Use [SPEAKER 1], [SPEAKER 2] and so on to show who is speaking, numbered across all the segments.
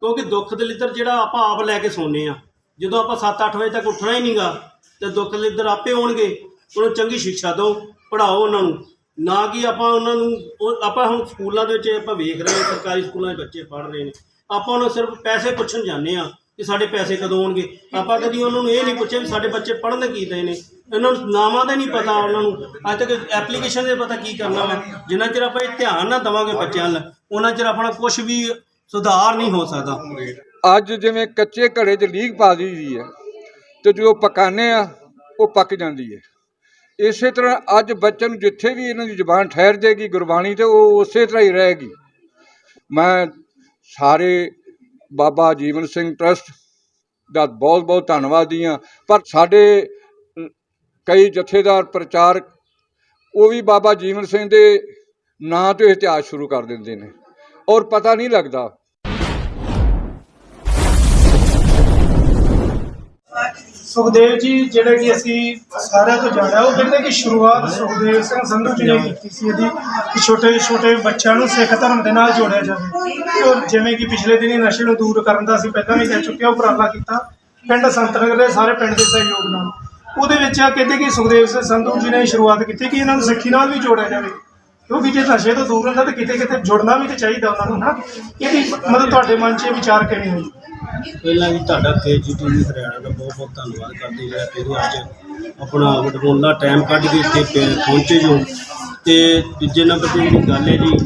[SPEAKER 1] ਕਿਉਂਕਿ ਦੁੱਖ ਦਲਿੱਦਰ ਜਿਹੜਾ ਆਪਾਂ ਆਪ ਲੈ ਕੇ ਸੌਂਦੇ ਆ ਜਦੋਂ ਆਪਾਂ 7-8 ਵਜੇ ਤੱਕ ਉੱਠਣਾ ਹੀ ਨਹੀਂਗਾ ਤੇ ਦੁੱਖ ਦਲਿੱਦਰ ਆਪੇ ਆਉਣਗੇ। ਉਹਨੂੰ ਚੰਗੀ ਸਿੱਖਿਆ ਦਿਓ, ਪੜ੍ਹਾਓ ਉਹਨਾਂ ਨੂੰ। ਨਾ ਕਿ ਆਪਾਂ ਉਹਨਾਂ ਨੂੰ, ਉਹ- ਆਪਾਂ ਹੁਣ ਸਕੂਲਾਂ ਦੇ ਵਿੱਚ ਆਪਾਂ ਵੇਖ ਰਹੇ ਹਾਂ, ਸਰਕਾਰੀ ਸਕੂਲਾਂ ਦੇ ਬੱਚੇ ਪੜ੍ਹ ਰਹੇ ਨੇ। ਆਪਾਂ ਉਹਨਾਂ ਸਿਰਫ ਪੈਸੇ ਪੁੱਛਣ ਜਾਂਦੇ ਆ ਕਿ ਸਾਡੇ ਪੈਸੇ ਕਦੋਂ ਆਉਣਗੇ। ਆਪਾਂ ਕਦੀ ਉਹਨਾਂ ਨੂੰ ਇਹ ਨਹੀਂ ਪੁੱਛਿਆ ਵੀ ਸਾਡੇ ਬੱਚੇ ਪੜ੍ਹਨ ਕੀ ਰਹੇ ਨੇ। ਇਹਨਾਂ ਨੂੰ ਨਾਮਾਂ ਦਾ ਨਹੀਂ ਪਤਾ ਉਹਨਾਂ ਨੂੰ। ਅੱਜ ਤੱਕ ਐਪਲੀਕੇਸ਼ਨ ਦੇ ਪਤਾ ਕੀ ਕਰਨਾ ਵਾ। ਜਿੰਨਾ ਚਿਰ ਆਪਾਂ ਇਹ ਧਿਆਨ ਨਾ ਦੇਵਾਂਗੇ ਬੱਚਿਆਂ ਵੱਲ, ਉਹਨਾਂ ਚਿਰ ਆਪਣਾ ਕੁਝ ਵੀ ਸੁਧਾਰ ਨਹੀਂ ਹੋ ਸਕਦਾ।
[SPEAKER 2] ਅੱਜ ਜਿਵੇਂ ਕੱਚੇ ਘੜੇ 'ਚ ਲੀਕ ਪਾ ਦੀ ਹੈ ਤੇ ਜੋ ਪਕਾਨੇ ਆ, ਉਹ ਪੱਕ ਜਾਂਦੀ ਹੈ। ਇਸੇ ਤਰ੍ਹਾਂ ਅੱਜ ਬੱਚੇ ਨੂੰ ਜਿੱਥੇ ਵੀ ਇਹਨਾਂ ਦੀ ਜ਼ੁਬਾਨ ਠਹਿਰ ਜਾਏਗੀ ਗੁਰਬਾਣੀ ਤੇ, ਉਹ ਉਸੇ ਤਰ੍ਹਾਂ ਹੀ ਰਹੇਗੀ। ਮੈਂ ਸਾਰੇ ਬਾਬਾ ਜੀਵਨ ਸਿੰਘ ਟਰਸਟ ਦਾ ਬਹੁਤ ਬਹੁਤ ਧੰਨਵਾਦੀ ਹਾਂ, ਪਰ ਸਾਡੇ ਕਈ ਜਥੇਦਾਰ ਪ੍ਰਚਾਰਕ, ਉਹ ਵੀ ਬਾਬਾ ਜੀਵਨ ਸਿੰਘ ਦੇ ਨਾਂ ਤੋਂ ਇਤਿਹਾਸ ਸ਼ੁਰੂ ਕਰ ਦਿੰਦੇ ਨੇ। ਔਰ ਪਤਾ ਨਹੀਂ ਲੱਗਦਾ।
[SPEAKER 3] ਸੁਖਦੇਵ ਜੀ, ਜਿਹੜੇ ਕਿ ਅਸੀਂ ਸਾਰਿਆਂ ਤੋਂ ਜਾਣਿਆ, ਉਹ ਕਹਿੰਦੇ ਕਿ ਸ਼ੁਰੂਆਤ ਸੁਖਦੇਵ ਸਿੰਘ ਸੰਧੂ ਜੀ ਨੇ ਕੀਤੀ ਸੀ ਇਹਦੀ, ਕਿ ਛੋਟੇ ਛੋਟੇ ਬੱਚਿਆਂ ਨੂੰ ਸਿੱਖ ਧਰਮ ਦੇ ਨਾਲ ਜੋੜਿਆ ਜਾਵੇ। ਔਰ ਜਿਵੇਂ ਕਿ ਪਿਛਲੇ ਦਿਨੀ ਨਸ਼ੇ ਨੂੰ ਦੂਰ ਕਰਨ ਦਾ ਅਸੀਂ ਪਹਿਲਾਂ ਵੀ ਕਹਿ ਚੁੱਕੇ ਹਾਂ, ਉਪਰਾਲਾ ਕੀਤਾ। ਪਿੰਡ ਸੰਤਨਗਰ ਦੇ ਸਾਰੇ ਪਿੰਡ ਦੇ ਸਹਿਯੋਗ ਨਾਲ। ਉਹਦੇ ਵਿੱਚ ਆ ਕਹਿੰਦੇ ਕਿ ਸੁਖਦੇਵ ਸਿੰਘ ਸੰਧੂ ਜੀ ਨੇ ਸ਼ੁਰੂਆਤ ਕੀਤੀ ਕਿ ਇਹਨਾਂ ਨੂੰ ਸਿੱਖੀ ਨਾਲ ਵੀ ਜੋੜਿਆ ਜਾਵੇ। ਕਿਉਂਕਿ ਜੇ ਨਸ਼ੇ ਤੋਂ ਦੂਰ ਰਹਿੰਦਾ ਤਾਂ ਕਿਤੇ ਕਿਤੇ ਜੁੜਨਾ ਵੀ ਤਾਂ ਚਾਹੀਦਾ ਉਹਨਾਂ ਨੂੰ ਨਾ। ਇਹਦੀ ਮਤਲਬ ਤੁਹਾਡੇ ਮਨ 'ਚ ਇਹ ਵਿਚਾਰ ਕਿਵੇਂ ਹੋਈ
[SPEAKER 1] ਪਹਿਲਾਂ ਵੀ ਤੁਹਾਡਾ ਕੇਜੀਟੀਵੀ ਹਰਿਆਣਾ ਦਾ ਬਹੁਤ ਬਹੁਤ ਧੰਨਵਾਦ ਕਰਦੇ ਜਿਹੜਾ ਫਿਰ ਅੱਜ ਆਪਣਾ ਵਡਮੋਲਾ ਟਾਈਮ ਕੱਢ ਕੇ ਇੱਥੇ ਪਹੁੰਚੇ ਜੋ। ਤੇ ਦੂਜੇ ਨੰਬਰ ਤੇ ਜਿਹੜੀ ਗੱਲ ਹੈ ਜੀ,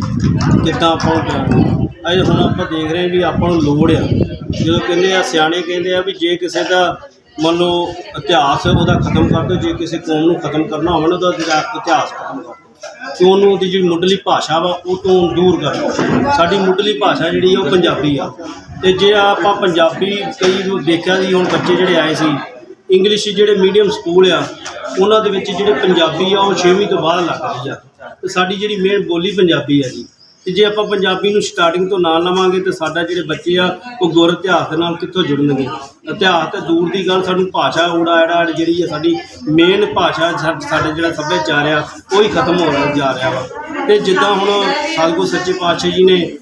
[SPEAKER 1] ਕਿੱਦਾਂ ਆਪਾਂ ਨੂੰ ਜਾਣਨਾ ਅੱਜ ਹੁਣ ਆਪਾਂ ਦੇਖ ਰਹੇ ਵੀ ਆਪਾਂ ਨੂੰ ਲੋੜ ਆ। ਜਦੋਂ ਕਹਿੰਦੇ ਆ, ਸਿਆਣੇ ਕਹਿੰਦੇ ਆ ਵੀ ਜੇ ਕਿਸੇ ਦਾ ਮੰਨ ਲਓ ਇਤਿਹਾਸ ਉਹਦਾ ਖਤਮ ਕਰ ਦਿਓ, ਜੇ ਕਿਸੇ ਕੌਮ ਨੂੰ ਖਤਮ ਕਰਨਾ ਹੋਵੇ ਉਹਦਾ ਇਤਿਹਾਸ ਇਤਿਹਾਸ ਖਤਮ ਕਰ ਦਿਓ। ਕਿ ਉਹਨੂੰ ਉਹਦੀ ਜਿਹੜੀ ਮੁੱਢਲੀ ਭਾਸ਼ਾ ਵਾ, ਉਹ ਤੋਂ ਦੂਰ ਕਰੋ ਸਾਡੀ ਮੁੱਢਲੀ ਭਾਸ਼ਾ ਜਿਹੜੀ ਉਹ ਪੰਜਾਬੀ ਆ। ਤੇ ਜੇ ਆਪਾਂ ਪੰਜਾਬੀ ਕਈ ਨੂੰ ਦੇਖਿਆ ਸੀ, ਹੁਣ ਬੱਚੇ ਜਿਹੜੇ ਆਏ ਸੀ ਇੰਗਲਿਸ਼ ਜਿਹੜੇ ਮੀਡੀਅਮ ਸਕੂਲ ਆ, ਉਹਨਾਂ ਦੇ ਵਿੱਚ ਜਿਹੜੇ ਪੰਜਾਬੀ ਆ, ਉਹ 6ਵੀਂ ਤੋਂ ਬਾਅਦ ਲੱਗ ਰਹੀ ਆ। ਤੇ ਸਾਡੀ ਜਿਹੜੀ ਮੇਨ ਬੋਲੀ ਪੰਜਾਬੀ ਆ ਜੀ। ਤੇ ਜੇ ਆਪਾਂ ਪੰਜਾਬੀ ਨੂੰ ਸਟਾਰਟਿੰਗ ਤੋਂ ਨਾ ਲਵਾਂਗੇ ਤੇ ਸਾਡਾ ਜਿਹੜੇ ਬੱਚੇ ਆ, ਉਹ ਗੁਰ ਇਤਿਹਾਸ ਦੇ ਨਾਲ ਕਿੱਥੋਂ ਜੁੜਨਗੇ? ਇਤਿਹਾਸ ਤੇ ਦੂਰ ਦੀ ਗੱਲ, ਸਾਨੂੰ ਭਾਸ਼ਾ, ਊੜਾ, ਐੜਾ ਜਿਹੜੀ ਆ ਸਾਡੀ ਮੇਨ ਭਾਸ਼ਾ ਸਾ- ਸਾਡਾ ਜਿਹੜਾ ਸੱਭਿਆਚਾਰ ਆ, ਉਹ ਹੀ ਖਤਮ ਹੋ ਰਿਹਾ ਜਾ ਰਿਹਾ ਵਾ। ਤੇ ਜਿੱਦਾਂ ਹੁਣ ਸਤਿਗੁਰ ਸੱਚੇ ਪਾਤਸ਼ਾਹ ਜੀ ਨੇ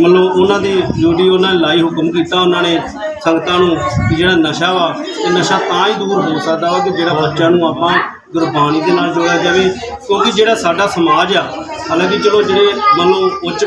[SPEAKER 1] ਮਤਲਬ ਉਹਨਾਂ ਦੀ ਡਿਊਟੀ, ਉਹਨਾਂ ਨੇ ਲਾਈ ਹੁਕਮ ਕੀਤਾ, ਉਹਨਾਂ ਨੇ ਸੰਗਤਾਂ ਨੂੰ ਕਿ ਜਿਹੜਾ ਨਸ਼ਾ ਵਾ, ਇਹ ਨਸ਼ਾ ਤਾਂ ਹੀ ਦੂਰ ਹੋ ਸਕਦਾ ਵਾ ਕਿ ਜਿਹੜਾ ਬੱਚਿਆਂ ਨੂੰ ਆਪਾਂ ਗੁਰਬਾਣੀ ਦੇ ਨਾਲ ਜੋੜਿਆ ਜਾਵੇ, ਕਿਉਂਕਿ ਜਿਹੜਾ ਸਾਡਾ ਸਮਾਜ ਆ, ਹਾਲਾਂਕਿ ਚਲੋ ਜਿਹੜੇ ਮੰਨ ਲਓ ਉੱਚ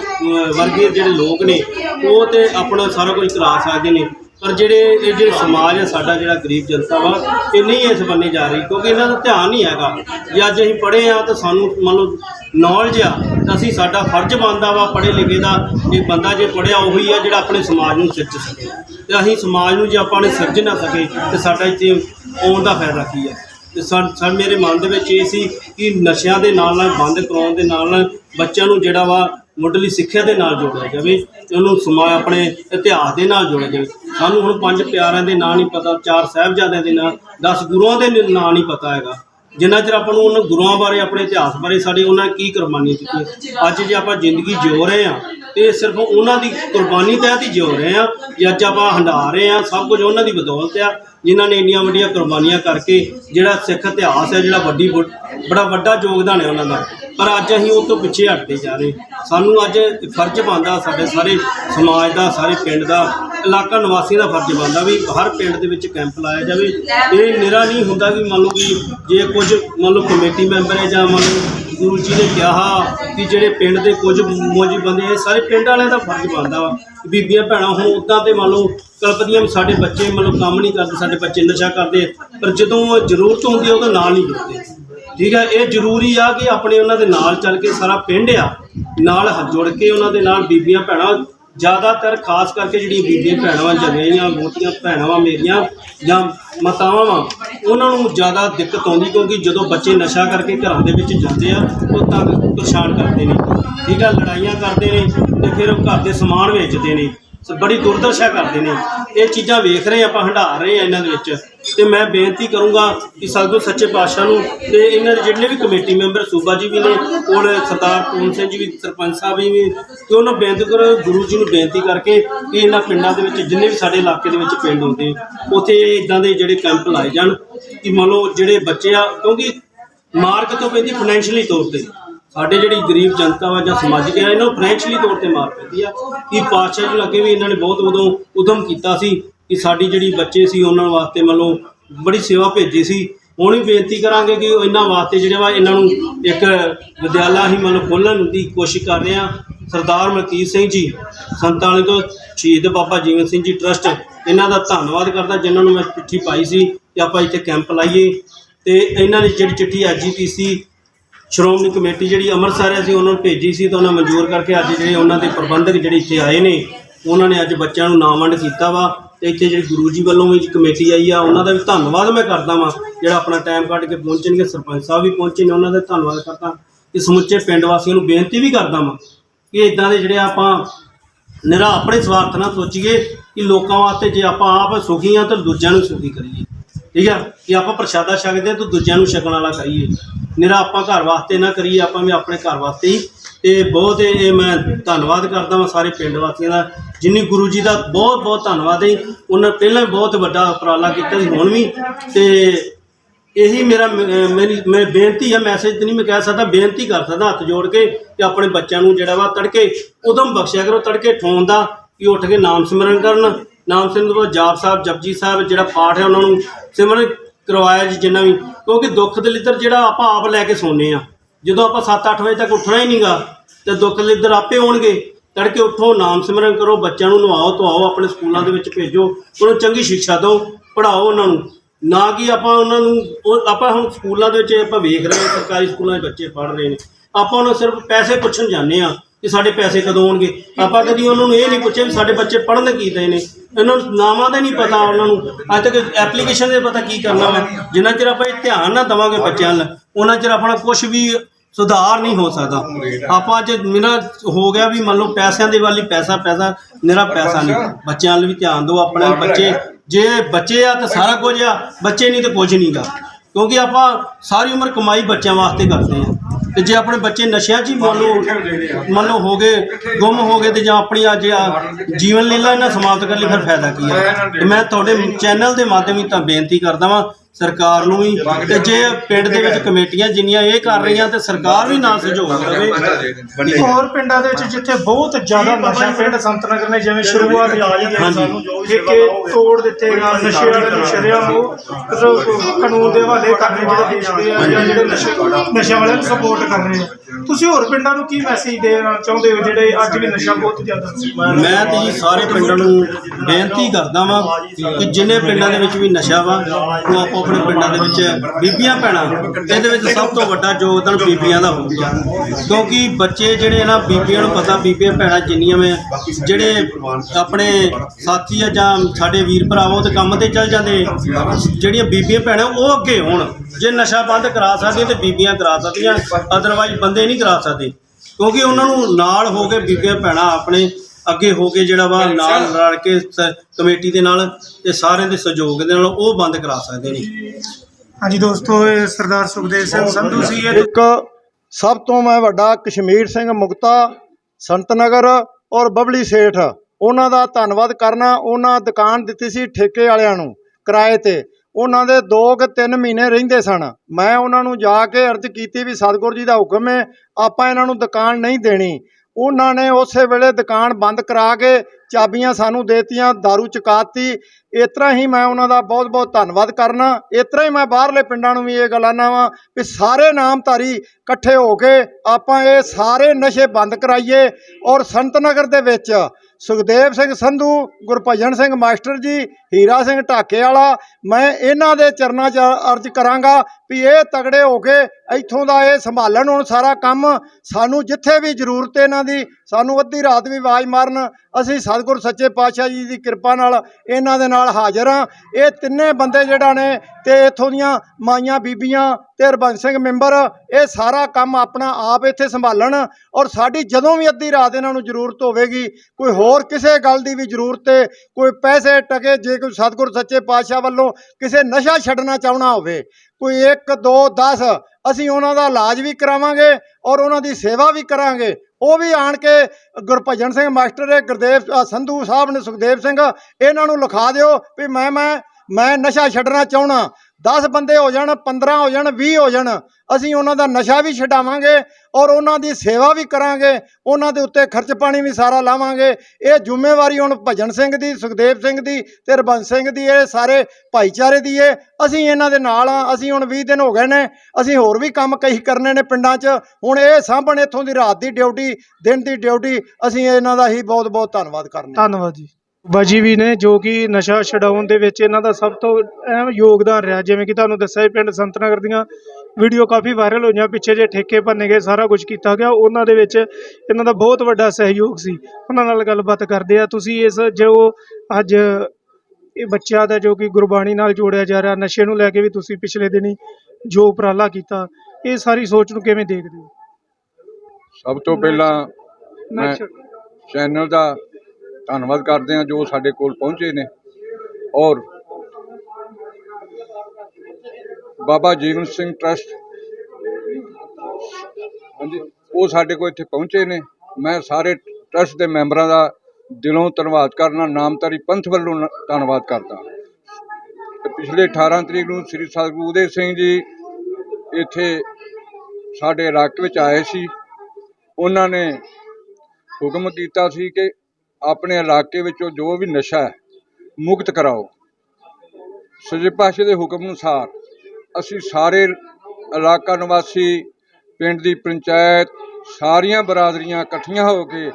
[SPEAKER 1] ਵਰਗੀ ਜਿਹੜੇ ਲੋਕ ਨੇ, ਉਹ ਤੇ ਆਪਣਾ ਸਾਰਾ ਕੁਝ ਕਰਾ ਸਕਦੇ ਨੇ, ਪਰ ਜਿਹੜੇ ਇਹ ਜਿਹੜੇ ਸਮਾਜ ਹੈ ਸਾਡਾ ਜਿਹੜਾ ਗਰੀਬ ਜਨਤਾ ਵਾ, ਇਹ ਨਹੀਂ ਇਸ ਬੰਨੇ ਜਾ ਰਹੀ, ਕਿਉਂਕਿ ਇਹਨਾਂ ਦਾ ਧਿਆਨ ਨਹੀਂ ਹੈਗਾ। ਜੇ ਅੱਜ ਅਸੀਂ ਪੜ੍ਹੇ ਆ, ਤਾਂ ਸਾਨੂੰ ਮੰਨ ਲਓ ਨੌਲੇਜ ਆ, ਤਾਂ ਅਸੀਂ ਸਾਡਾ ਫਰਜ਼ ਬਣਦਾ ਵਾ ਪੜ੍ਹੇ ਲਿਖੇ ਦਾ ਇਹ ਬੰਦਾ ਜੇ ਪੜ੍ਹਿਆ ਉਹੀ ਆ ਜਿਹੜਾ ਆਪਣੇ ਸਮਾਜ ਨੂੰ ਸਿਰਜ ਸਕੇ। ਤੇ ਅਸੀਂ ਸਮਾਜ ਨੂੰ ਜੇ ਆਪਾਂ ਨੇ ਸਿਰਜ ਨਾ ਸਕੇ, ਤੇ ਸਾਡਾ ਇੱਥੇ ਆਉਣ ਦਾ ਫਾਇਦਾ ਕੀ ਆ? ਤੇ ਸਾ ਸਾ, ਮੇਰੇ ਮਨ ਦੇ ਵਿੱਚ ਇਹ ਸੀ ਕਿ ਨਸ਼ਿਆਂ ਦੇ ਨਾਲ ਨਾਲ ਬੰਦ ਕਰਾਉਣ ਦੇ ਨਾਲ ਨਾਲ ਬੱਚਿਆਂ ਨੂੰ ਜਿਹੜਾ ਵਾ ਮੁੱਢਲੀ ਸਿੱਖਿਆ ਦੇ ਨਾਲ ਜੋੜਿਆ ਜਾਵੇ ਤੇ ਉਹਨੂੰ ਸਮਾ, ਆਪਣੇ ਇਤਿਹਾਸ ਦੇ ਨਾਲ ਜੋੜਿਆ ਜਾਵੇ। ਸਾਨੂੰ ਹੁਣ ਪੰਜ ਪਿਆਰਿਆਂ ਦੇ ਨਾਂ ਨਹੀਂ ਪਤਾ, ਚਾਰ ਸਾਹਿਬਜ਼ਾਦਿਆਂ ਦੇ ਨਾਂ 10 ਗੁਰੂਆਂ ਦੇ ਨਾਂ ਨਹੀਂ ਪਤਾ ਹੈਗਾ। ਜਿੰਨਾ ਚਿਰ ਆਪਾਂ ਨੂੰ ਉਹਨਾਂ ਗੁਰੂਆਂ ਬਾਰੇ, ਆਪਣੇ ਇਤਿਹਾਸ ਬਾਰੇ ਸਾਡੇ ਉਹਨਾਂ ਨੇ ਕੀ ਕੁਰਬਾਨੀਆਂ ਦਿੱਤੀ ਅੱਜ ਜੇ ਆਪਾਂ ਜ਼ਿੰਦਗੀ ਜਿਉ ਰਹੇ ਆ ਤੇ ਸਿਰਫ ਉਹਨਾਂ ਦੀ ਕੁਰਬਾਨੀ ਤਹਿਤ ਹੀ ਜਿਉ ਰਹੇ ਆ ਜੇ ਅੱਜ ਆਪਾਂ ਹੰਡਾ ਰਹੇ ਆ ਸਭ ਕੁਝ ਉਹਨਾਂ ਦੀ ਬਦੌਲਤ ਆ ਜਿਨ੍ਹਾਂ ਨੇ ਇੰਨੀਆਂ ਵੱਡੀਆਂ ਕੁਰਬਾਨੀਆਂ ਕਰਕੇ ਜਿਹੜਾ ਸਿੱਖ ਇਤਿਹਾਸ ਹੈ, ਜਿਹੜਾ ਵੱਡੀ ਵ- ਬੜਾ ਵੱਡਾ ਯੋਗਦਾਨ ਹੈ ਉਹਨਾਂ ਦਾ। ਪਰ ਅੱਜ ਅਸੀਂ ਉਹ ਤੋਂ ਪਿੱਛੇ ਹਟਦੇ ਜਾ ਰਹੇ ਸਾਨੂੰ ਅੱਜ ਫਰਜ਼ ਬਣਦਾ ਸਾਡੇ ਸਾਰੇ ਸਮਾਜ ਦਾ, ਸਾਰੇ ਪਿੰਡ ਦਾ, ਇਲਾਕਾ ਨਿਵਾਸੀਆਂ ਦਾ ਫਰਜ਼ ਬਣਦਾ ਵੀ ਹਰ ਪਿੰਡ ਦੇ ਵਿੱਚ ਕੈਂਪ ਲਾਇਆ ਜਾਵੇ। ਇਹ ਨਿਰਾ ਨਹੀਂ ਹੁੰਦਾ ਕਿ ਮੰਨ ਲਓ ਕਿ ਜੇ ਕੁਝ ਮੰਨ ਲਓ ਕਮੇਟੀ ਮੈਂਬਰ ਹੈ ਜਾਂ ਮੰਨ ਲਓ ਗੁਰੂ ਜੀ ਨੇ ਕਿਹਾ ਕਿ ਜਿਹੜੇ ਪਿੰਡ ਦੇ ਕੁਝ ਮੌਜੀ ਬੰਦੇ ਸਾਰੇ ਪਿੰਡ ਵਾਲਿਆਂ ਦਾ ਫਰਜ਼ ਬਣਦਾ ਵਾ। ਬੀਬੀਆਂ, ਭੈਣਾਂ, ਹੁਣ ਉਦਾਂ ਤੇ ਮੰਨ ਲਓ ਕਲਪਦੀਆਂ ਵੀ ਸਾਡੇ ਬੱਚੇ ਮਤਲਬ ਕੰਮ ਨਹੀਂ ਕਰਦੇ, ਸਾਡੇ ਬੱਚੇ ਨਸ਼ਾ ਕਰਦੇ, ਪਰ ਜਦੋਂ ਜ਼ਰੂਰਤ ਹੁੰਦੀ ਹੈ, ਉਹਦੇ ਨਾਲ ਨਹੀਂ ਜੁੜਦੇ ਠੀਕ ਹੈ, ਇਹ ਜ਼ਰੂਰੀ ਆ ਕਿ ਆਪਣੇ ਉਹਨਾਂ ਦੇ ਨਾਲ ਚੱਲ ਕੇ ਸਾਰਾ ਪਿੰਡ ਆ, ਨਾਲ ਹੱਥ ਜੋੜ ਕੇ ਉਹਨਾਂ ਦੇ ਨਾਲ ਬੀਬੀਆਂ, ਭੈਣਾਂ, ਜ਼ਿਆਦਾਤਰ ਖਾਸ ਕਰਕੇ ਜਿਹੜੀਆਂ ਬੀਬੀਆਂ, ਭੈਣਾਂ ਵਾ ਜਗੀਆਂ ਮੋਟੀਆਂ ਭੈਣਾਂ ਵਾ ਮੇਰੀਆਂ ਜਾਂ ਮਾਤਾਵਾਂ ਵਾ ਉਹਨਾਂ ਨੂੰ ਜ਼ਿਆਦਾ ਦਿੱਕਤ ਆਉਂਦੀ ਕਿਉਂਕਿ ਜਦੋਂ ਬੱਚੇ ਨਸ਼ਾ ਕਰਕੇ ਘਰਾਂ ਦੇ ਵਿੱਚ ਜਾਂਦੇ ਆ, ਉਹ ਤੰਗ ਪਰੇਸ਼ਾਨ ਕਰਦੇ ਨੇ। ਠੀਕ ਆ ਲੜਾਈਆਂ ਕਰਦੇ ਨੇ ਤੇ ਫਿਰ ਉਹ ਘਰ ਦੇ ਸਮਾਨ ਵੇਚਦੇ ਨੇ। ਬੜੀ ਦੁਰਦਸ਼ਾ ਕਰਦੇ ਨੇ। ਇਹ ਚੀਜ਼ਾਂ ਵੇਖ ਰਹੇ ਆਪਾਂ, ਹੰਢਾ ਰਹੇ ਆ ਇਹਨਾਂ ਦੇ ਵਿੱਚ। ਤੇ ਮੈਂ ਬੇਨਤੀ ਕਰੂੰਗਾ ਕਿ ਸਤਿਗੁਰ ਸੱਚੇ ਪਾਤਸ਼ਾਹ ਨੂੰ ਤੇ ਇਹਨਾਂ ਦੇ ਜਿਹੜੇ ਵੀ ਕਮੇਟੀ ਮੈਂਬਰ ਸੂਬਾ ਜੀ ਵੀ ਨੇ ਕੋਲ ਸਰਦਾਰ ਪੂਰਨ ਸਿੰਘ ਜੀ ਵੀ, ਸਰਪੰਚ ਸਾਹਿਬ ਜੀ ਵੀ ਕਿ ਉਹਨਾਂ ਬੇਨਤੀ ਕਰ, ਗੁਰੂ ਜੀ ਨੂੰ ਬੇਨਤੀ ਕਰਕੇ ਕਿ ਇਹਨਾਂ ਪਿੰਡਾਂ ਦੇ ਵਿੱਚ ਜਿੰਨੇ ਵੀ ਸਾਡੇ ਇਲਾਕੇ ਦੇ ਵਿੱਚ ਪਿੰਡ ਹੁੰਦੇ ਉੱਥੇ ਇਦਾਂ ਦੇ ਜਿਹੜੇ ਕੈਂਪ ਲਾਏ ਜਾਣ ਕਿ ਮੰਨ ਲਓ ਜਿਹੜੇ ਬੱਚੇ ਆ, ਕਿਉਂਕਿ ਮਾਰਕ ਤੋਂ ਪੈਂਦੀ ਫਾਈਨੈਂਸ਼ੀਅਲੀ ਤੌਰ ਤੇ। ਸਾਡੇ ਜਿਹੜੀ ਗਰੀਬ ਜਨਤਾ ਵਾ ਜਾਂ ਸਮਾਜਿਕ ਹੈ ਇਹਨਾਂ ਨੂੰ ਫਾਈਨੈਂਸ਼ਲੀ ਤੌਰ ਤੇ ਮਾਰ ਪੈਂਦੀ ਆ। ਕਿ ਪਾਤਸ਼ਾਹ ਜੀ ਲੱਗੇ ਵੀ ਇਹਨਾਂ ਨੇ ਬਹੁਤ ਉਦੋਂ ਉਦਮ ਕੀਤਾ ਸੀ ਕਿ ਸਾਡੀ ਜਿਹੜੀ ਬੱਚੇ ਸੀ, ਉਹਨਾਂ ਵਾਸਤੇ ਮਤਲਬ ਬੜੀ ਸੇਵਾ ਭੇਜੀ ਸੀ। ਹੁਣ ਵੀ ਬੇਨਤੀ ਕਰਾਂਗੇ ਕਿ ਇਹਨਾਂ ਵਾਸਤੇ ਜਿਹੜਾ ਵਾ, ਇਹਨਾਂ ਨੂੰ ਇੱਕ ਵਿਦਿਆਲਾ ਹੀ ਮਤਲਬ ਲਓ ਖੋਲ੍ਹਣ ਦੀ ਕੋਸ਼ਿਸ਼ ਕਰ ਰਹੇ ਆ। ਸਰਦਾਰ ਮਲਕੀਤ ਸਿੰਘ ਜੀ ਸੰਤਾਲੀ ਤੋਂ ਸ਼ਹੀਦ ਬਾਬਾ ਜੀਵਨ ਸਿੰਘ ਜੀ ਟਰਸਟ ਇਹਨਾਂ ਦਾ ਧੰਨਵਾਦ ਕਰਦਾ, ਜਿਨ੍ਹਾਂ ਨੂੰ ਮੈਂ ਚਿੱਠੀ ਪਾਈ ਸੀ ਕਿ ਆਪਾਂ ਇੱਥੇ ਕੈਂਪ ਲਾਈਏ। ਤੇ ਇਹਨਾਂ ਨੇ ਜਿਹੜੀ ਚਿੱਠੀ ਐਜੀਪੀਸੀ ਸ਼੍ਰੋਮਣੀ ਕਮੇਟੀ ਜਿਹੜੀ ਅੰਮ੍ਰਿਤਸਰ ਹੈ ਸੀ ਉਹਨਾਂ ਨੂੰ ਭੇਜੀ ਸੀ ਤਾਂ ਉਹਨਾਂ ਮਨਜ਼ੂਰ ਕਰਕੇ ਅੱਜ ਜਿਹੜੇ ਉਹਨਾਂ ਦੇ ਪ੍ਰਬੰਧਕ ਜਿਹੜੇ ਇੱਥੇ ਆਏ ਨੇ, ਉਹਨਾਂ ਨੇ ਅੱਜ ਬੱਚਿਆਂ ਨੂੰ ਨਾਮ ਨਾਮਵੰਡ ਕੀਤਾ ਵਾ ਤੇ ਇੱਥੇ ਜਿਹੜੀ ਗੁਰੂ ਜੀ ਵੱਲੋਂ ਵੀ ਕਮੇਟੀ ਆਈ ਆ, ਉਹਨਾਂ ਦਾ ਵੀ ਧੰਨਵਾਦ ਮੈਂ ਕਰਦਾ ਵਾਂ, ਜਿਹੜਾ ਆਪਣਾ ਟਾਈਮ ਕੱਢ ਕੇ ਪਹੁੰਚਣਗੇ, ਸਰਪੰਚ ਸਾਹਿਬ ਵੀ ਪਹੁੰਚੇ ਨੇ, ਉਹਨਾਂ ਦਾ ਧੰਨਵਾਦ ਕਰਦਾ। ਕਿ ਸਮੁੱਚੇ ਪਿੰਡ ਵਾਸੀਆਂ ਨੂੰ ਬੇਨਤੀ ਵੀ ਕਰਦਾ ਵਾਂ ਕਿ ਇਦਾਂ ਦੇ ਜਿਹੜੇ ਆਪਾਂ ਨਿਰਾ ਆਪਣੇ ਸਵਾਰਥ ਨਾਲ ਸੋਚੀਏ ਕਿ ਲੋਕਾਂ ਵਾਸਤੇ ਜੇ ਆਪਾਂ ਆਪ ਸੁਖੀ ਆ ਤਾਂ ਦੂਜਿਆਂ ਨੂੰ ਸੁਖੀ ਕਰੀਏ। ਠੀਕ ਆ? ਕਿ ਆਪਾਂ ਪ੍ਰਸ਼ਾਦਾ ਛਕਦੇ ਹਾਂ ਤਾਂ ਦੂਜਿਆਂ ਨੂੰ ਛਕਣ ਵਾਲਾ ਕਰੀਏ। ਨਿਰਾ ਆਪਾਂ ਘਰ ਵਾਸਤੇ ਨਾ ਕਰੀਏ, ਆਪਾਂ ਵੀ ਆਪਣੇ ਘਰ ਵਾਸਤੇ ਹੀ। ਤੇ ਬਹੁਤ ਇਹ ਮੈਂ ਧੰਨਵਾਦ ਕਰਦਾ ਹਾਂ ਸਾਰੇ ਪਿੰਡ ਵਾਸੀਆਂ ਦਾ, ਜਿੰਨੀ ਗੁਰੂ ਜੀ ਦਾ ਬਹੁਤ ਬਹੁਤ ਧੰਨਵਾਦ ਹੈ। ਉਹਨਾਂ ਪਹਿਲਾਂ ਵੀ ਬਹੁਤ ਵੱਡਾ ਉਪਰਾਲਾ ਕੀਤਾ ਸੀ, ਹੁਣ ਵੀ। ਤੇ ਇਹੀ ਮੇਰਾ ਮੇਰੀ ਮੈਂ ਬੇਨਤੀ ਹੈ ਮੈਸੇਜ ਤੇ ਨਹੀਂ ਮੈਂ ਕਹਿ ਸਕਦਾ, ਬੇਨਤੀ ਕਰ ਸਕਦਾ ਹੱਥ ਜੋੜ ਕੇ ਕਿ ਆਪਣੇ ਬੱਚਿਆਂ ਨੂੰ ਜਿਹੜਾ ਵਾ ਤੜਕੇ ਉਦਮ ਬਖਸ਼ਿਆ ਕਰੋ, ਤੜਕੇ ਠੋਣ ਦਾ, ਕਿ ਉੱਠ ਕੇ ਨਾਮ ਸਿਮਰਨ ਕਰਨ ਨਾਮ ਸਿਮਰਨ ਤੋਂ ਜਾਪ ਸਾਹਿਬ, ਜਪਜੀ ਸਾਹਿਬ, ਜਿਹੜਾ ਪਾਠ ਹੈ ਉਹਨਾਂ ਨੂੰ ਸਿਮਰਨ ਕਰਵਾਇਆ ਜੀ ਜਿੰਨਾ ਵੀ, ਕਿਉਂਕਿ ਦੁੱਖ ਦਲਿੱਦਰ ਜਿਹੜਾ ਆਪਾਂ ਆਪ ਲੈ ਕੇ ਸੌਂਦੇ ਆ ਜਦੋਂ ਆਪਾਂ 7-8 ਵਜੇ ਤੱਕ ਉੱਠਣਾ ਹੀ ਨਹੀਂਗਾ, ਤੇ ਦੁੱਖ ਦਲਿੱਦਰ ਆਪੇ ਹੋਣਗੇ ਤੜਕੇ ਉੱਠੋ, ਨਾਮ ਸਿਮਰਨ ਕਰੋ, ਬੱਚਿਆਂ ਨੂੰ ਨਵਾਓ, ਧਵਾਓ, ਆਪਣੇ ਸਕੂਲਾਂ ਦੇ ਵਿੱਚ ਭੇਜੋ, ਉਹਨਾਂ ਨੂੰ ਚੰਗੀ ਸਿੱਖਿਆ ਦਿਓ, ਪੜ੍ਹਾਓ ਉਹਨਾਂ ਨੂੰ। ਨਾ ਕਿ ਆਪਾਂ ਉਹਨਾਂ ਨੂੰ ਆਪਾਂ ਹੁਣ ਸਕੂਲਾਂ ਦੇ ਵਿੱਚ ਆਪਾਂ ਵੇਖ ਰਹੇ ਹਾਂ, ਸਰਕਾਰੀ ਸਕੂਲਾਂ ਦੇ ਬੱਚੇ ਪੜ੍ਹ ਰਹੇ ਨੇ। ਆਪਾਂ ਉਹਨਾਂ ਸਿਰਫ ਪੈਸੇ ਪੁੱਛਣ ਜਾਂਦੇ ਆ ਕਿ ਸਾਡੇ ਪੈਸੇ ਕਦੋਂ ਆਉਣਗੇ? ਆਪਾਂ ਕਦੀ ਉਹਨਾਂ ਨੂੰ ਇਹ ਨਹੀਂ ਪੁੱਛਿਆ ਵੀ ਸਾਡੇ ਬੱਚੇ ਪੜ੍ਹਨ ਕੀ ਰਹੇ ਨੇ। ਇਹਨਾਂ ਨੂੰ ਨਾਵਾਂ ਦਾ ਨਹੀਂ ਪਤਾ ਉਹਨਾਂ ਨੂੰ। ਅੱਜ ਤੱਕ ਐਪਲੀਕੇਸ਼ਨ ਦੇ ਪਤਾ ਕੀ ਕਰਨਾ ਵਾ। ਜਿੰਨਾ ਚਿਰ ਆਪਾਂ ਇਹ ਧਿਆਨ ਨਾ ਦੇਵਾਂਗੇ ਬੱਚਿਆਂ ਵੱਲ, ਉਹਨਾਂ ਚਿਰ ਆਪਣਾ ਕੁਝ ਵੀ ਸੁਧਾਰ ਨਹੀਂ ਹੋ ਸਕਦਾ। ਆਪਾਂ ਅੱਜ ਮੇਰਾ ਹੋ ਗਿਆ ਵੀ ਮੰਨ ਲਓ ਪੈਸਿਆਂ ਦੇ ਵੱਲ ਹੀ ਪੈਸਾ ਪੈਸਾ, ਮੇਰਾ ਪੈਸਾ ਨਹੀਂ। ਬੱਚਿਆਂ ਵੱਲ ਵੀ ਧਿਆਨ ਦਿਓ ਆਪਣੇ ਬੱਚੇ। ਜੇ ਬੱਚੇ ਆ ਤਾਂ ਸਾਰਾ ਕੁਝ ਆ, ਬੱਚੇ ਨਹੀਂ ਤਾਂ ਕੁਝ ਨਹੀਂਗਾ ਕਿਉਂਕਿ ਆਪਾਂ ਸਾਰੀ ਉਮਰ ਕਮਾਈ ਬੱਚਿਆਂ ਵਾਸਤੇ ਕਰਦੇ ਆ। ਤੇ ਜੇ ਆਪਣੇ ਬੱਚੇ ਨਸ਼ਿਆਂ 'ਚ ਹੀ ਮੰਨ ਲਓ ਮੰਨ ਲਓ ਹੋ ਗਏ, ਗੁੰਮ ਹੋ ਗਏ ਤੇ ਜਾਂ ਆਪਣੀ ਅੱਜ ਆ ਜੀਵਨ ਲੀਲਾ ਇਹਨਾਂ ਸਮਾਪਤ ਕਰਨ ਲਈ ਫਿਰ ਫਾਇਦਾ ਕੀ ਹੈ ਤੇ ਮੈਂ ਤੁਹਾਡੇ ਚੈਨਲ ਦੇ ਮਾਧਿਅਮ ਹੀ ਤਾਂ ਬੇਨਤੀ ਕਰਦਾ ਵਾਂ ਸਰਕਾਰ ਨੂੰ ਵੀ ਤੇ ਜੇ ਪਿੰਡ ਦੇ ਵਿੱਚ ਕਮੇਟੀਆਂ ਜਿੰਨੀਆਂ ਇਹ ਕਰ ਰਹੀਆਂ ਤੇ ਸਰਕਾਰ ਵੀ ਨਾਲ ਸਹਿਯੋਗ ਦੇਵੇ।
[SPEAKER 3] ਹੋਰ ਪਿੰਡਾਂ ਦੇ ਵਿੱਚ ਜਿੱਥੇ ਬਹੁਤ ਜ਼ਿਆਦਾ ਨਸ਼ਾ ਪਿੰਡ ਸੰਤਨਗਰ ਨੇ ਜਿਵੇਂ ਸ਼ੁਰੂਆਤ
[SPEAKER 1] ਹਾਂਜੀ।
[SPEAKER 3] ਇੱਕ ਇਹ ਤੋੜ ਦਿੱਤੇ ਗਾ ਨਸ਼ੇ ਵਾਲੇ ਨੂੰ ਉਹ ਮਤਲਬ ਕਾਨੂੰਨ ਦੇ ਹਵਾਲੇ ਕਰਨੇ ਜਿਹੜੇ ਦੇਸ਼ਦੇ ਆ ਜਾਂ ਜਿਹੜੇ ਨਸ਼ੇ ਨਸ਼ਿਆਂ ਵਾਲਿਆਂ ਨੂੰ ਸਪੋਰਟ ਕਰ ਰਹੇ ਆ ਤੁਸੀਂ ਹੋਰ ਪਿੰਡਾਂ ਨੂੰ ਕੀ ਮੈਸੇਜ ਦੇਣਾ ਚਾਹੁੰਦੇ ਹੋ ਜਿਹੜੇ ਅੱਜ ਵੀ ਨਸ਼ਾ ਬਹੁਤ ਜ਼ਿਆਦਾ
[SPEAKER 1] ਮੈਂ ਤੇ ਜੀ ਸਾਰੇ ਪਿੰਡਾਂ ਨੂੰ ਬੇਨਤੀ ਕਰਦਾ ਵਾਂ ਕਿ ਜਿੰਨੇ ਪਿੰਡਾਂ ਦੇ ਵਿੱਚ ਵੀ ਨਸ਼ਾ ਵਾ ਉਹ ਆਪੋ ਆਪਣੇ ਪਿੰਡਾਂ ਦੇ ਵਿੱਚ ਬੀਬੀਆਂ ਭੈਣਾਂ, ਇਹਦੇ ਵਿੱਚ ਸਭ ਤੋਂ ਵੱਡਾ ਯੋਗਦਾਨ ਬੀਬੀਆਂ ਦਾ ਹੋਊਗਾ ਕਿਉਂਕਿ ਬੱਚੇ ਜਿਹੜੇ ਨਾ, ਬੀਬੀਆਂ ਨੂੰ ਪਤਾ, ਬੀਬੀਆਂ ਭੈਣਾਂ ਜਿੰਨੀਆਂ ਵੇ, ਜਿਹੜੇ ਆਪਣੇ ਸਾਥੀ ਆ ਜਾਂ ਸਾਡੇ ਵੀਰ ਭਰਾ ਵਾ ਤੇ ਕੰਮ ਤੇ ਚੱਲ ਜਾਂਦੇ। ਜਿਹੜੀਆਂ ਬੀਬੀਆਂ ਭੈਣਾਂ, ਉਹ ਅੱਗੇ ਹੋਣ। ਜੇ ਨਸ਼ਾ ਬੰਦ ਕਰਾ ਸਕਦੇ, ਤੇ ਬੀਬੀਆਂ ਕਰਾ ਸਕਦੀਆਂ। ਅਦਰਵਾਈਜ਼ ਬੰਦੇ ਨਹੀਂ ਕਰਾ ਸਕਦੇ। ਕਿਉਂਕਿ ਉਹਨਾਂ ਨੂੰ ਨਾਲ ਹੋ ਕੇ ਬੀਬੀਆਂ ਭੈਣਾਂ ਆਪਣੇ ਅੱਗੇ ਹੋ ਕੇ ਜਿਹੜਾ ਵਾ ਨਾਲ ਰਲ ਕੇ ਸ- ਕਮੇਟੀ ਦੇ ਨਾਲ ਤੇ ਸਾਰਿਆਂ ਦੇ ਸਹਿਯੋਗ ਦੇ ਨਾਲ ਉਹ ਬੰਦ ਕਰਾ ਸਕਦੇ ਨੇ।
[SPEAKER 3] ਹਾਂਜੀ ਦੋਸਤੋ ਇਹ ਸਰਦਾਰ ਸੁਖਦੇਵ ਸਿੰਘ ਸੰਧੂ ਸੀ ਇਹ
[SPEAKER 4] ਇੱਕ ਸਭ ਤੋਂ ਮੈਂ ਵੱਡਾ ਕਸ਼ਮੀਰ ਸਿੰਘ ਮੁਕਤਾ ਸੰਤਨਗਰ ਔਰ ਬਬਲੀ ਸੇਠ ਉਹਨਾਂ ਦਾ ਧੰਨਵਾਦ ਕਰਨਾ ਉਹਨਾਂ ਦੁਕਾਨ ਦਿੱਤੀ ਸੀ ਠੇਕੇ ਵਾਲਿਆਂ ਨੂੰ ਕਿਰਾਏ ਤੇ। ਉਹਨਾਂ ਦੇ 2 ਕਿ 3 ਮਹੀਨੇ ਰਹਿੰਦੇ ਸਨ। ਮੈਂ ਉਹਨਾਂ ਨੂੰ ਜਾ ਕੇ ਅਰਜ਼ ਕੀਤੀ ਵੀ ਸਤਿਗੁਰੂ ਜੀ ਦਾ ਹੁਕਮ ਹੈ ਆਪਾਂ ਇਹਨਾਂ ਨੂੰ ਦੁਕਾਨ ਨਹੀਂ ਦੇਣੀ। ਉਹਨਾਂ ਨੇ ਉਸੇ ਵੇਲੇ ਦੁਕਾਨ ਬੰਦ ਕਰਾ ਕੇ ਚਾਬੀਆਂ ਸਾਨੂੰ ਦੇਤੀਆਂ दारू ਚੁਕਾਤੀ। ਇਸ ਤਰ੍ਹਾਂ ਹੀ ਮੈਂ ਉਹਨਾਂ ਦਾ ਬਹੁਤ ਬਹੁਤ ਧੰਨਵਾਦ ਕਰਨਾ। ਇਸ ਤਰ੍ਹਾਂ ਹੀ ਮੈਂ ਬਾਹਰਲੇ ਪਿੰਡਾਂ ਨੂੰ ਵੀ ਇਹ ਗੱਲ ਵਾਂ ਵੀ ਸਾਰੇ ਨਾਮਧਾਰੀ ਇਕੱਠੇ ਹੋ ਕੇ ਆਪਾਂ ਇਹ ਸਾਰੇ ਨਸ਼ੇ ਬੰਦ ਕਰਾਈਏ। ਔਰ ਸੰਤਨਗਰ ਦੇ ਵਿੱਚ ਸੁਖਦੇਵ ਸਿੰਘ ਸੰਧੂ, ਗੁਰਭਜਨ ਸਿੰਘ ਮਾਸਟਰ ਜੀ ਹੀਰਾ ਸਿੰਘ ਢਾਕੇ ਵਾਲਾ, ਮੈਂ ਇਹਨਾਂ ਦੇ ਚਰਨਾਂ 'ਚ ਅਰਜ਼ ਕਰਾਂਗਾ ਵੀ ਇਹ ਤਗੜੇ ਹੋ ਕੇ ਇੱਥੋਂ ਦਾ ਇਹ ਸੰਭਾਲਣ ਹੁਣ ਸਾਰਾ ਕੰਮ ਸਾਨੂੰ ਜਿੱਥੇ ਵੀ ਜ਼ਰੂਰਤ ਇਹਨਾਂ ਦੀ, ਸਾਨੂੰ ਅੱਧੀ ਰਾਤ ਵੀ ਆਵਾਜ਼ ਮਾਰਨ, ਅਸੀਂ ਸਤਿਗੁਰ ਸੱਚੇ ਪਾਤਸ਼ਾਹ ਜੀ ਦੀ ਕਿਰਪਾ ਨਾਲ ਇਹਨਾਂ ਦੇ ਨਾਲ ਹਾਜ਼ਰ ਹਾਂ। ਇਹ ਤਿੰਨੇ ਬੰਦੇ ਜਿਹੜਾ ਨੇ ਤੇ ਇੱਥੋਂ ਦੀਆਂ ਮਾਈਆਂ ਬੀਬੀਆਂ ਤੇ ਹਰਬੰਸ ਸਿੰਘ ਮੈਂਬਰ, ਇਹ ਸਾਰਾ ਕੰਮ ਆਪਣਾ ਆਪ ਇੱਥੇ ਸੰਭਾਲਣ ਔਰ ਸਾਡੀ ਜਦੋਂ ਵੀ ਅੱਧੀ ਰਾਤ ਇਹਨਾਂ ਨੂੰ ਜ਼ਰੂਰਤ ਹੋਵੇਗੀ, ਕੋਈ ਹੋਰ ਕਿਸੇ ਗੱਲ ਦੀ ਵੀ ਜ਼ਰੂਰਤ ਹੈ, ਕੋਈ ਪੈਸੇ ਟਕੇ ਜੇ ਕੋਈ ਸਤਿਗੁਰ ਸੱਚੇ ਪਾਤਸ਼ਾਹ ਵੱਲੋਂ ਕਿਸੇ ਨਸ਼ਾ ਛੱਡਣਾ ਚਾਹਣਾ ਹੋਵੇ, ਕੋਈ 1 2 10 ਅਸੀਂ ਉਹਨਾਂ ਦਾ ਇਲਾਜ ਵੀ ਕਰਾਵਾਂਗੇ ਔਰ ਉਹਨਾਂ ਦੀ ਸੇਵਾ ਵੀ ਕਰਾਂਗੇ। ਉਹ ਵੀ ਆਣ ਕੇ ਗੁਰਭਜਨ ਸਿੰਘ ਮਾਸਟਰ ਦੇ ਗੁਰਦੇਵ ਸੰਧੂ ਸਾਹਿਬ ਨੇ ਸੁਖਦੇਵ ਸਿੰਘ, ਇਹਨਾਂ ਨੂੰ ਲਿਖਾ ਦਿਓ ਵੀ ਮੈਂ ਮੈਂ ਮੈਂ ਨਸ਼ਾ ਛੱਡਣਾ ਚਾਹਣਾ 10 ਬੰਦੇ ਹੋ ਜਾਣ 15 ਹੋ ਜਾਣ 20 ਹੋ ਜਾਣ, ਅਸੀਂ ਉਹਨਾਂ ਦਾ ਨਸ਼ਾ ਵੀ ਛਡਾਵਾਂਗੇ ਔਰ ਉਹਨਾਂ ਦੀ ਸੇਵਾ ਵੀ ਕਰਾਂਗੇ, ਉਹਨਾਂ ਦੇ ਉੱਤੇ ਖਰਚ ਪਾਣੀ ਵੀ ਸਾਰਾ ਲਾਵਾਂਗੇ। ਇਹ ਜ਼ਿੰਮੇਵਾਰੀ ਹੁਣ ਭਜਨ ਸਿੰਘ ਦੀ, ਸੁਖਦੇਵ ਸਿੰਘ ਦੀ ਤੇ ਰਬੰਸ ਸਿੰਘ ਦੀ, ਇਹ ਸਾਰੇ ਭਾਈਚਾਰੇ ਦੀ ਏ। ਅਸੀਂ ਇਹਨਾਂ ਦੇ ਨਾਲ ਆ, ਅਸੀਂ ਹੁਣ 20 ਦਿਨ ਹੋ ਗਏ ਨੇ, ਅਸੀਂ ਹੋਰ ਵੀ ਕੰਮ ਕਈ ਕਰਨੇ ਨੇ ਪਿੰਡਾਂ 'ਚ। ਹੁਣ ਇਹ ਸਾਂਭਣ ਇੱਥੋਂ ਦੀ ਰਾਤ ਦੀ ਡਿਊਟੀ, ਦਿਨ ਦੀ ਡਿਊਟੀ, ਅਸੀਂ ਇਹਨਾਂ ਦਾ ਹੀ ਬਹੁਤ ਬਹੁਤ ਧੰਨਵਾਦ ਕਰਨੇ
[SPEAKER 3] ਧੰਨਵਾਦ ਜੀ। ਬਾਜੀ ਵੀ ਨੇ ਜੋ ਕਿ ਨਸ਼ਾ ਛਡਾਉਣ ਦੇ ਵਿੱਚ ਇਹਨਾਂ ਦਾ ਸਭ ਤੋਂ ਅਹਿਮ ਯੋਗਦਾਨ ਰਿਹਾ। ਜਿਵੇਂ ਕਿ ਤੁਹਾਨੂੰ ਦੱਸਿਆ ਜੀ, ਪਿੰਡ ਸੰਤਨਗਰ ਦੀਆਂ ਵੀਡੀਓ ਕਾਫੀ ਵਾਇਰਲ ਹੋਈਆਂ ਪਿੱਛੇ ਜੇ ਠੇਕੇ ਭੰਨੇ ਗਏ ਸਾਰਾ ਕੁਝ ਕੀਤਾ ਗਿਆ। ਉਹਨਾਂ ਦੇ ਵਿੱਚ ਇਹਨਾਂ ਦਾ ਬਹੁਤ ਵੱਡਾ ਸਹਿਯੋਗ ਸੀ। ਉਹਨਾਂ ਨਾਲ ਗੱਲਬਾਤ ਕਰਦੇ ਆ। ਤੁਸੀਂ ਇਸ ਜੋ ਅੱਜ ਇਹ ਬੱਚਿਆਂ ਦਾ ਜੋ ਕਿ ਗੁਰਬਾਣੀ ਨਾਲ ਜੋੜਿਆ ਜਾ ਰਿਹਾ ਨਸ਼ੇ ਨੂੰ ਲੈ ਕੇ ਵੀ ਤੁਸੀਂ ਪਿਛਲੇ ਦਿਨੀ ਜੋ ਉਪਰਾਲਾ ਕੀਤਾ ਇਹ ਸਾਰੀ ਸੋਚ ਨੂੰ ਕਿਵੇਂ ਦੇਖਦੇ ਹੋ?
[SPEAKER 2] ਸਭ ਤੋਂ ਪਹਿਲਾਂ ਮੈਂ ਚੈਨਲ ਦਾ ਧੰਨਵਾਦ ਕਰਦੇ ਹਾਂ ਜੋ ਸਾਡੇ ਕੋਲ ਪਹੁੰਚੇ ਨੇ। ਔਰ ਬਾਬਾ ਜੀਵਨ ਸਿੰਘ ਟਰਸਟ ਹਾਂਜੀ, ਉਹ ਸਾਡੇ ਕੋਲ ਇੱਥੇ ਪਹੁੰਚੇ ਨੇ। ਮੈਂ ਸਾਰੇ ਟਰਸਟ ਦੇ ਮੈਂਬਰਾਂ ਦਾ ਦਿਲੋਂ ਧੰਨਵਾਦ ਕਰਨਾ, ਨਾਮਧਾਰੀ ਪੰਥ ਵੱਲੋਂ ਧੰਨਵਾਦ ਕਰਦਾ। ਪਿਛਲੇ 18 ਤਰੀਕ ਨੂੰ ਸ੍ਰੀ ਸਤਿਗੁਰੂ ਉਦੇ ਸਿੰਘ ਜੀ ਇੱਥੇ ਸਾਡੇ ਇਲਾਕੇ ਵਿੱਚ ਆਏ ਸੀ। ਉਹਨਾਂ ਨੇ ਹੁਕਮ ਕੀਤਾ ਸੀ ਕਿ ਆਪਣੇ ਇਲਾਕੇ ਵਿੱਚੋਂ ਜੋ ਵੀ ਨਸ਼ਾ ਹੈ, ਮੁਕਤ ਕਰਾਓ। ਸੱਜੇ ਪਾਤਸ਼ਾਹ ਦੇ ਹੁਕਮ ਅਨੁਸਾਰ ਅਸੀਂ ਸਾਰੇ ਇਲਾਕਾ ਨਿਵਾਸੀ, ਪਿੰਡ ਦੀ ਪੰਚਾਇਤ ਸਾਰੀਆਂ ਬਰਾਦਰੀਆਂ ਇਕੱਠੀਆਂ ਹੋ ਕੇ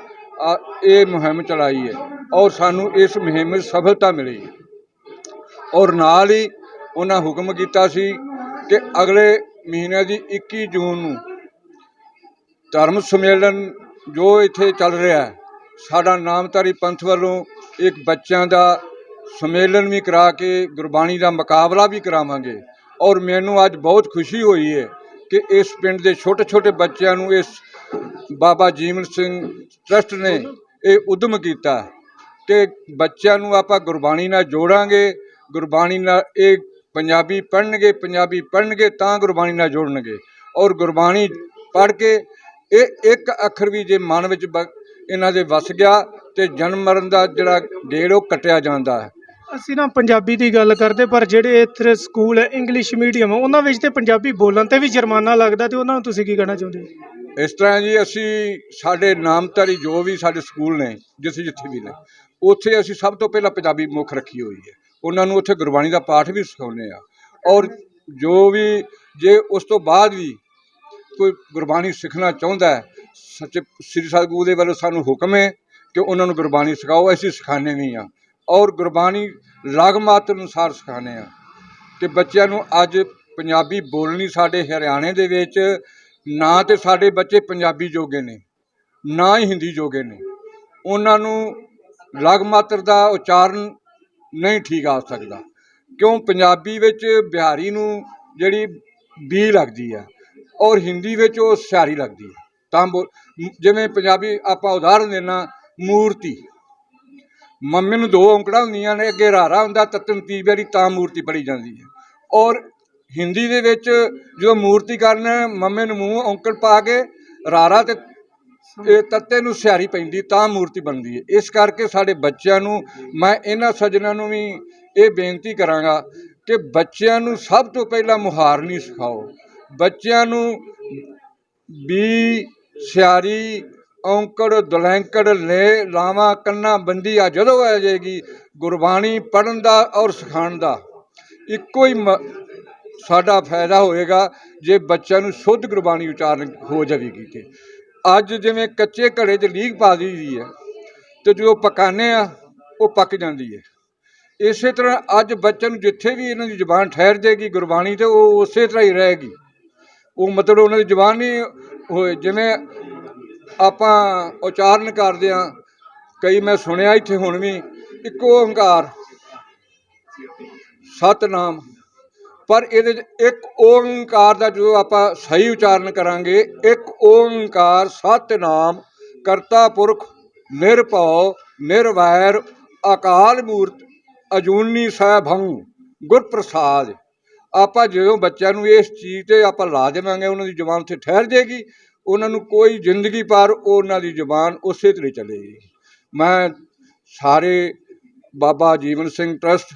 [SPEAKER 2] ਇਹ ਮੁਹਿੰਮ ਚਲਾਈ ਹੈ ਔਰ ਸਾਨੂੰ ਇਸ ਮੁਹਿੰਮ ਵਿੱਚ ਸਫਲਤਾ ਮਿਲੀ ਔਰ ਨਾਲ ਹੀ ਉਹਨਾਂ ਹੁਕਮ ਕੀਤਾ ਸੀ ਕਿ ਅਗਲੇ ਮਹੀਨੇ ਦੀ 21 ਜੂਨ ਨੂੰ ਧਰਮ ਸੰਮੇਲਨ ਜੋ ਇੱਥੇ ਚੱਲ ਰਿਹਾ ਹੈ ਸਾਡਾ ਨਾਮਧਾਰੀ ਪੰਥ ਵੱਲੋਂ ਇੱਕ ਬੱਚਿਆਂ ਦਾ ਸੰਮੇਲਨ ਵੀ ਕਰਾ ਕੇ, ਗੁਰਬਾਣੀ ਦਾ ਮੁਕਾਬਲਾ ਵੀ ਕਰਾਵਾਂਗੇ। ਔਰ ਮੈਨੂੰ ਅੱਜ ਬਹੁਤ ਖੁਸ਼ੀ ਹੋਈ ਹੈ ਕਿ ਇਸ ਪਿੰਡ ਦੇ ਛੋਟੇ ਛੋਟੇ ਬੱਚਿਆਂ ਨੂੰ ਇਸ ਬਾਬਾ ਜੀਵਨ ਸਿੰਘ ਟਰਸਟ ਨੇ ਇਹ ਉਦਮ ਕੀਤਾ ਕਿ ਬੱਚਿਆਂ ਨੂੰ ਆਪਾਂ ਗੁਰਬਾਣੀ ਨਾਲ ਜੋੜਾਂਗੇ। ਗੁਰਬਾਣੀ ਨਾਲ ਇਹ ਪੰਜਾਬੀ ਪੜ੍ਹਨਗੇ ਪੰਜਾਬੀ ਪੜ੍ਹਨਗੇ ਤਾਂ ਗੁਰਬਾਣੀ ਨਾਲ ਜੋੜਨਗੇ। ਔਰ ਗੁਰਬਾਣੀ ਪੜ੍ਹ ਕੇ ਇਹ ਇੱਕ ਅੱਖਰ ਵੀ ਜੇ ਮਨ ਵਿੱਚ ਬ- ਇਹਨਾਂ ਦੇ ਵਸ ਗਿਆ ਤੇ ਜਨਮ ਮਰਨ ਦਾ ਜਿਹੜਾ ਗੇੜ ਉਹ ਕੱਟਿਆ ਜਾਂਦਾ ਹੈ।
[SPEAKER 3] ਅਸੀਂ ਨਾ ਪੰਜਾਬੀ ਦੀ ਗੱਲ ਕਰਦੇ ਪਰ ਜਿਹੜੇ ਇੱਥੇ ਸਕੂਲ ਹੈ ਇੰਗਲਿਸ਼ ਮੀਡੀਅਮ ਉਹਨਾਂ ਵਿੱਚ ਤੇ ਪੰਜਾਬੀ ਬੋਲਣ ਤੇ ਵੀ ਜੁਰਮਾਨਾ ਲੱਗਦਾ ਤੇ ਉਹਨਾਂ ਨੂੰ ਤੁਸੀਂ ਕੀ ਕਹਿਣਾ ਚਾਹੁੰਦੇ ਹੋ?
[SPEAKER 2] ਇਸ ਤਰ੍ਹਾਂ ਜੀ ਅਸੀਂ ਸਾਡੇ ਨਾਮਧਾਰੀ ਜੋ ਵੀ ਸਾਡੇ ਸਕੂਲ ਨੇ ਜਿੱਥੇ ਜਿੱਥੇ ਵੀ ਨੇ ਉੱਥੇ ਅਸੀਂ ਸਭ ਤੋਂ ਪਹਿਲਾਂ ਪੰਜਾਬੀ ਮੁੱਖ ਰੱਖੀ ਹੋਈ ਹੈ। ਉਹਨਾਂ ਨੂੰ ਉੱਥੇ ਗੁਰਬਾਣੀ ਦਾ ਪਾਠ ਵੀ ਸਿਖਾਉਂਦੇ ਆ ਔਰ ਜੋ ਵੀ ਜੇ ਉਸ ਤੋਂ ਬਾਅਦ ਵੀ ਕੋਈ ਗੁਰਬਾਣੀ ਸਿੱਖਣਾ ਚਾਹੁੰਦਾ ਹੈ ਸੱਚੇ ਸ੍ਰੀ ਸਤਿਗੁਰੂ ਦੇ ਵੱਲੋਂ ਸਾਨੂੰ ਹੁਕਮ ਹੈ ਕਿ ਉਹਨਾਂ ਨੂੰ ਗੁਰਬਾਣੀ ਸਿਖਾਓ, ਅਸੀਂ ਸਿਖਾਉਂਦੇ ਵੀ ਹਾਂ। ਔਰ ਗੁਰਬਾਣੀ ਲਗ ਮਾਤਰ ਅਨੁਸਾਰ ਸਿਖਾਉਂਦੇ ਹਾਂ। ਕਿ ਬੱਚਿਆਂ ਨੂੰ ਅੱਜ ਪੰਜਾਬੀ ਬੋਲਣੀ ਸਾਡੇ ਹਰਿਆਣੇ ਦੇ ਵਿੱਚ, ਨਾ ਤੇ ਸਾਡੇ ਬੱਚੇ ਪੰਜਾਬੀ ਜੋਗੇ ਨੇ, ਨਾ ਹੀ ਹਿੰਦੀ ਜੋਗੇ ਨੇ। ਉਹਨਾਂ ਨੂੰ ਲਗ ਮਾਤਰ ਦਾ ਉਚਾਰਨ ਨਹੀਂ ਠੀਕ ਆ ਸਕਦਾ। ਕਿਉਂ? ਪੰਜਾਬੀ ਵਿੱਚ ਬਿਹਾਰੀ ਨੂੰ ਜਿਹੜੀ ਬੀ ਲੱਗਦੀ ਆ, ਔਰ ਹਿੰਦੀ ਵਿੱਚ ਉਹ ਸਿਆਰੀ ਲੱਗਦੀ ਹੈ ਤਾਂ ਬੋ- ਜਿਵੇਂ ਪੰਜਾਬੀ ਆਪਾਂ ਉਦਾਹਰਨ ਦੇਣਾ ਮੂਰਤੀ। ਮੰਮੀ ਨੂੰ ਦੋ ਔਂਕੜਾਂ ਹੁੰਦੀਆਂ ਨੇ, ਅੱਗੇ ਰਾਰਾ ਹੁੰਦਾ ਤਤਨ ਤੀ ਵਾਰੀ ਤਾਂ ਮੂਰਤੀ ਪੜੀ ਜਾਂਦੀ ਹੈ। ਔਰ ਹਿੰਦੀ ਦੇ ਵਿੱਚ ਜਦੋਂ ਮੂਰਤੀ ਕਰਨ, ਮੰਮੇ ਨੂੰ ਮੂੰਹ ਔਂਕੜ ਪਾ ਕੇ ਰਾਰਾ ਤੇ ਇਹ ਤੱਤੇ ਨੂੰ ਸਿਆਰੀ ਪੈਂਦੀ, ਤਾਂ ਮੂਰਤੀ ਬਣਦੀ ਹੈ। ਇਸ ਕਰਕੇ ਸਾਡੇ ਬੱਚਿਆਂ ਨੂੰ, ਮੈਂ ਇਹਨਾਂ ਸੱਜਣਾਂ ਨੂੰ ਵੀ ਇਹ ਬੇਨਤੀ ਕਰਾਂਗਾ ਕਿ ਬੱਚਿਆਂ ਨੂੰ ਸਭ ਤੋਂ ਪਹਿਲਾਂ ਮੁਹਾਰਨੀ ਸਿਖਾਓ। ਬੱਚਿਆਂ ਨੂੰ ਬੀ ਸਿਆਰੀ ਔਂਕੜ ਦੁਲੈਂਕੜ ਲੈ ਲਾਵਾਂ ਕੰਨਾ ਬੰਦੀ ਆ ਜਦੋਂ ਆ ਜਾਏਗੀ ਗੁਰਬਾਣੀ ਪੜਨ ਦਾ ਔਰ ਸਿਖਾਉਣ ਦਾ। ਇੱਕੋ ਹੀ ਮ- ਸਾਡਾ ਫਾਇਦਾ ਹੋਏਗਾ ਜੇ ਬੱਚਿਆਂ ਨੂੰ ਸ਼ੁੱਧ ਗੁਰਬਾਣੀ ਉਚਾਰਨ ਹੋ ਜਾਵੇਗੀ ਤੇ ਅੱਜ ਜਿਵੇਂ ਕੱਚੇ ਘੜੇ 'ਚ ਲੀਕ ਪਾ ਦੀ ਹੈ ਤੇ ਜੋ ਪਕਾਨੇ ਆ, ਉਹ ਪੱਕ ਜਾਂਦੀ ਹੈ। ਇਸੇ ਤਰ੍ਹਾਂ ਅੱਜ ਬੱਚਿਆਂ ਨੂੰ ਜਿੱਥੇ ਵੀ ਇਹਨਾਂ ਦੀ ਜ਼ੁਬਾਨ ਠਹਿਰ ਜਾਏਗੀ ਗੁਰਬਾਣੀ ਤੇ ਉਹ ਉਸੇ ਤਰ੍ਹਾਂ ਹੀ ਰਹੇਗੀ। ਉਹ ਮਤਲਬ ਉਹਨਾਂ ਦੀ ਜ਼ੁਬਾਨ ਨਹੀਂ ਹੋਏ, ਜਿਵੇਂ ਆਪਾਂ ਉਚਾਰਨ ਕਰਦੇ ਆ ਕਈ ਮੈਂ ਸੁਣਿਆ ਇੱਥੇ ਹੁਣ ਵੀ, ਇੱਕੋ ਓੰਕਾਰ, ਸਤਨਾਮ। ਪਰ ਇਹਦੇ 'ਚ ਇੱਕ ਓੰਕਾਰ ਦਾ ਜੋ ਆਪਾਂ ਸਹੀ ਉਚਾਰਨ ਕਰਾਂਗੇ, ਇੱਕ ਓੰਕਾਰ ਸਤਨਾਮ, ਕਰਤਾ ਪੁਰਖ, ਨਿਰਭਉ, ਨਿਰਵੈਰ, ਅਕਾਲ ਮੂਰਤ, ਅਜੂਨੀ ਸੈਭੰ ਗੁਰ ਪ੍ਰਸਾਦ ਆਪਾਂ ਜਦੋਂ ਬੱਚਿਆਂ ਨੂੰ ਇਸ ਚੀਜ਼ ਤੇ ਆਪਾਂ ਲਾ ਦੇਵਾਂਗੇ, ਉਹਨਾਂ ਦੀ ਜ਼ੁਬਾਨ ਉੱਥੇ ਠਹਿਰ ਜਾਏਗੀ, ਉਹਨਾਂ ਨੂੰ ਕੋਈ ਜ਼ਿੰਦਗੀ ਪਰ ਉਹਨਾਂ ਦੀ ਜ਼ੁਬਾਨ ਉਸੇ ਤਰ੍ਹਾਂ ਚੱਲੇਗੀ। ਮੈਂ ਸਾਰੇ ਬਾਬਾ ਜੀਵਨ ਸਿੰਘ ਟਰਸਟ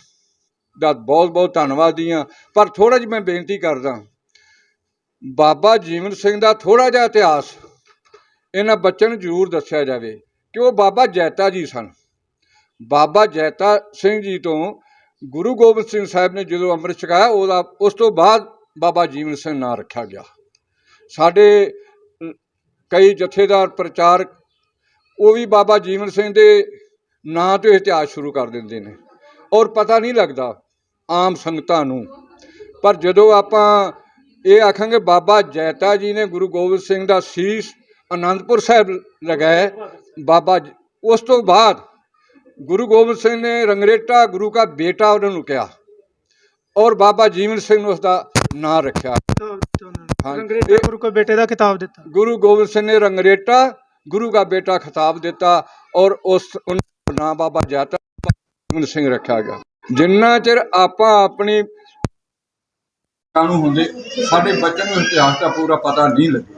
[SPEAKER 2] ਦਾ ਬਹੁਤ ਬਹੁਤ ਧੰਨਵਾਦੀ ਹਾਂ ਪਰ ਥੋੜਾ ਜਿਹਾ ਮੈਂ ਬੇਨਤੀ ਕਰਦਾ, ਬਾਬਾ ਜੀਵਨ ਸਿੰਘ ਦਾ ਥੋੜਾ ਜਿਹਾ ਇਤਿਹਾਸ ਇਹਨਾਂ ਬੱਚਿਆਂ ਨੂੰ ਜ਼ਰੂਰ ਦੱਸਿਆ ਜਾਵੇ ਕਿ ਉਹ ਬਾਬਾ ਜੈਤਾ ਜੀ ਸਨ। ਬਾਬਾ ਜੈਤਾ ਸਿੰਘ ਜੀ ਤੋਂ ਗੁਰੂ ਗੋਬਿੰਦ ਸਿੰਘ ਸਾਹਿਬ ਨੇ ਜਦੋਂ ਅੰਮ੍ਰਿਤ ਛਕਾਇਆ, ਉਹਦਾ ਉਸ ਤੋਂ ਬਾਅਦ ਬਾਬਾ ਜੀਵਨ ਸਿੰਘ ਨਾਂ ਰੱਖਿਆ ਗਿਆ। ਸਾਡੇ ਕਈ ਜਥੇਦਾਰ, ਪ੍ਰਚਾਰਕ, ਉਹ ਵੀ ਬਾਬਾ ਜੀਵਨ ਸਿੰਘ ਦੇ ਨਾਂ ਤੋਂ ਇਤਿਹਾਸ ਸ਼ੁਰੂ ਕਰ ਦਿੰਦੇ ਨੇ। ਔਰ ਪਤਾ ਨਹੀਂ ਲੱਗਦਾ ਆਮ ਸੰਗਤਾਂ ਨੂੰ। ਪਰ ਜਦੋਂ ਆਪਾਂ ਇਹ ਆਖਾਂਗੇ, ਬਾਬਾ ਜੈਤਾ ਜੀ ਨੇ ਗੁਰੂ ਗੋਬਿੰਦ ਸਿੰਘ ਦਾ ਸੀਸ ਅਨੰਦਪੁਰ ਸਾਹਿਬ ਲਗਾਇਆ, ਬਾਬਾ ਜ- ਉਸ ਤੋਂ ਬਾਅਦ ਗੁਰੂ ਗੋਬਿੰਦ ਸਿੰਘ ਨੇ ਰੰਗਰੇਟਾ ਗੁਰੂ ਦਾ ਬੇਟਾ ਉਹਨਾਂ ਨੂੰ ਕਿਹਾ ਔਰ ਬਾਬਾ ਜੀਵਨ ਸਿੰਘ ਨੂੰ ਉਸ ਦਾ ਨਾਂ ਰੱਖਿਆ ਇਹ-
[SPEAKER 3] ਗੁਰੂ ਕੋ ਬੇਟੇ ਦਾ ਕਿਤਾਬ ਦਿੱਤਾ।
[SPEAKER 2] ਗੁਰੂ ਗੋਬਿੰਦ ਸਿੰਘ ਨੇ ਰੰਗਰੇਟਾ ਗੁਰੂ ਦਾ ਬੇਟਾ ਖਿਤਾਬ ਦਿੱਤਾ ਔਰ ਉਸ ਨਾਂ ਬਾਬਾ ਜਾਤਾ ਗੋਬਿੰਦ ਸਿੰਘ ਰੱਖਿਆ ਗਿਆ। ਜਿੰਨਾ ਚਿਰ ਆਪਾਂ ਆਪਣੀ ਨੂੰ ਹੁੰਦੇ ਸਾਡੇ ਬੱਚਿਆਂ ਨੂੰ ਇਤਿਹਾਸ ਦਾ ਪੂਰਾ ਪਤਾ ਨਹੀਂ ਲੱਗਿਆ।